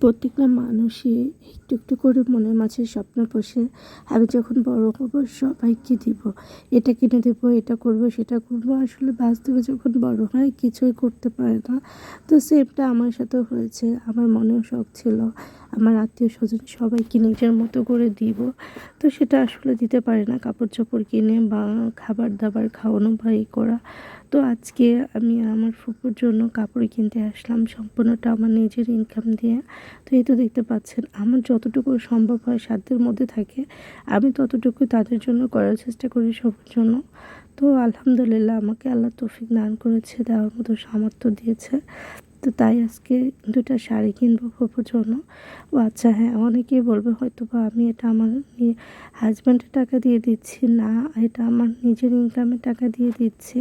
প্রত্যেকটা মানুষই একটু একটু করে মনের মাঝে স্বপ্ন পোষে, আমি যখন বড় হব সবাইকে দিব, এটা কিনে দেবো, এটা করব, সেটা করব। আসলে বাস্তবে যখন বড় হয় কিছুই করতে পারে না। তো সেমটা আমার সাথেও হয়েছে। আমার মনেও শখ ছিল, আমার আত্মীয় স্বজন সবাইকে নিজের মতো করে দিব। তো সেটা আসলে দিতে পারে না কাপড় চোপড় কিনে বা খাবার দাবার খাওয়ানো বা এই করা। তো আজকে আমি আমার ফুপুর জন্য কাপড় কিনতে আসলাম। সম্পূর্ণটা আমার নিজের ইনকাম দিয়ে। তো এই তো দেখতে পাচ্ছেন, আমার যতটুকু সম্ভব হয় সাধ্যের মধ্যে থাকে, আমি ততটুকু তাদের জন্য করার চেষ্টা করি সবার জন্য। তো আলহামদুলিল্লাহ, আমাকে আল্লাহ তৌফিক দান করেছে, দেওয়ার মতো সামর্থ্য দিয়েছে। তো তাই আজকে দুটা শাড়ি কিনবো ফুপুর জন্য। ও আচ্ছা হ্যাঁ অনেকেই বলবে হয়তো বা আমি এটা আমার হাজব্যান্ডের টাকা দিয়ে দিচ্ছি। না, এটা আমার নিজের ইনকামের টাকা দিয়ে দিচ্ছে।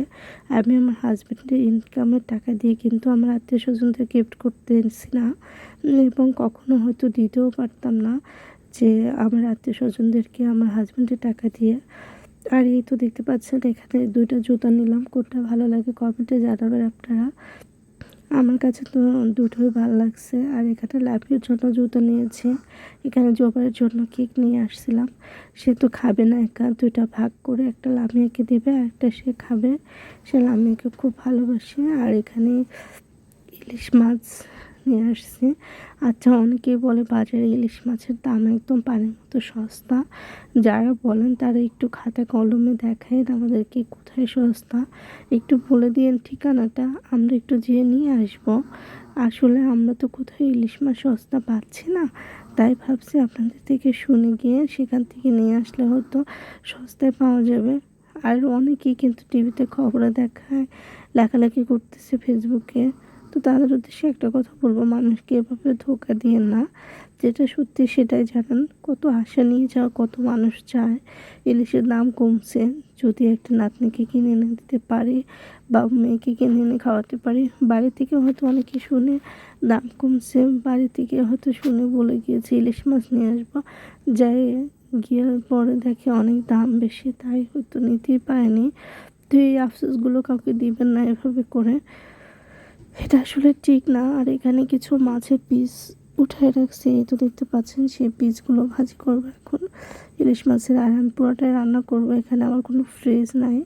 আমি আমার হাজব্যান্ডের ইনকামের টাকা দিয়ে কিন্তু আমার আত্মীয় স্বজনদের গিফট করতে করতেছি না। এবং কখনো হয়তো দিতেও পারতাম না যে আমার আত্মীয় স্বজনদেরকে আমার হাজব্যান্ডের টাকা দিয়ে। আর এই তো দেখতে পাচ্ছেন, এখানে দুইটা জুতা নিলাম। কোনটা ভালো লাগে কমেন্টে জানাবেন আপনারা। আমার কাছে তো দুটোই ভালো লাগছে। আর এখানে লাভির জন্য জুতো নিয়েছি। এখানে জোবারের জন্য কেক নিয়ে আসছিলাম। সে তো খাবে না একা দুটা ভাগ করে একটা লামিয়াকে দেবে আর একটা সে খাবে। সে লামিয়াকে খুব ভালোবাসে। আর এখানে ইলিশ মাছ নিয়ে আসছি। আচ্ছা অনেকেই বলে বাজারে ইলিশ মাছের দাম একদম পানির মতো সস্তা। যারা বলেন তারা একটু খাতা কলমে দেখায় আমাদেরকে কোথায় সস্তা। একটু বলে দিয়েন ঠিকানাটা, আমরা একটু যেয়ে নিয়ে আসব। আসলে আমরা তো কোথায় ইলিশ মাছ সস্তা পাচ্ছি না। তাই ভাবছি আপনাদের থেকে শুনে গিয়ে সেখান থেকে নিয়ে আসলে হয়তো সস্তায় পাওয়া যাবে। আর অনেকেই কিন্তু টিভিতে খবরে দেখায়, লেখালেখি করতেছে ফেসবুকে তো তাদের উদ্দেশ্যে একটা কথা বলব, মানুষকে এভাবে ধোকা দিয়ে না, যেটা সত্যি সেটাই জানান, কত আশা নিয়ে যাওয়া, কত মানুষ চায়, ইলিশের দাম কমছে, যদি একটা নাতনিকে কিনে এনে দিতে পারি বা মেয়েকে কিনে এনে খাওয়াতে পারি, বাড়ি থেকে হয়তো অনেকে শুনে দাম কমছে, বাড়ি থেকে হয়তো শুনে বলে গিয়েছে, ইলিশ মাছ নিয়ে আসব। যাই গিয়ে পরে দেখে অনেক দাম বেশি, তাই হয়তো নিতেই পারেনি। তো এই আফসোসগুলো কাউকে দিবেন না এভাবে করে। এটা আসলে ঠিক না। আর এখানে কিছু মাছের পিস উঠায় রাখছে। এই তো দেখতে পাচ্ছেন সেই পিসগুলো ভাজি করব এখন। ইলিশ মাছের আমি পুরোটাই রান্না করব। এখানে আমার কোনো ফ্রিজ নাই।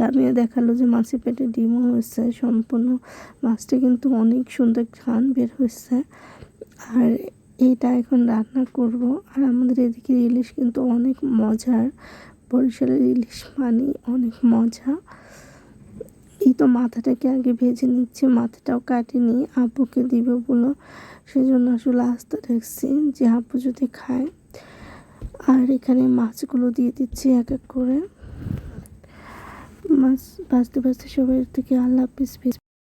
লামিয়ে দেখাল যে মাছের পেটে ডিমও হয়েছে। সম্পূর্ণ মাছটা কিন্তু অনেক সুন্দর ঘ্রাণ বের হয়েছে। আর এইটা এখন রান্না করব। আর আমাদের এদিকে ইলিশ কিন্তু অনেক মজার। বরিশালের ইলিশ মানে অনেক মজা। এই তো মাথাটাকে আগে ভেজে নিচ্ছে, মাথাটাও কাটেনি। আপুকে দিবে বলো, সেজন্য আসলে আস্তে দেখছি যে আপু যদি খায়। আর এখানে মাছগুলো দিয়ে দিচ্ছি এক এক করে। মাছ ভাজতে ভাজতে সবাই থেকে আল্লাহ পিস পিস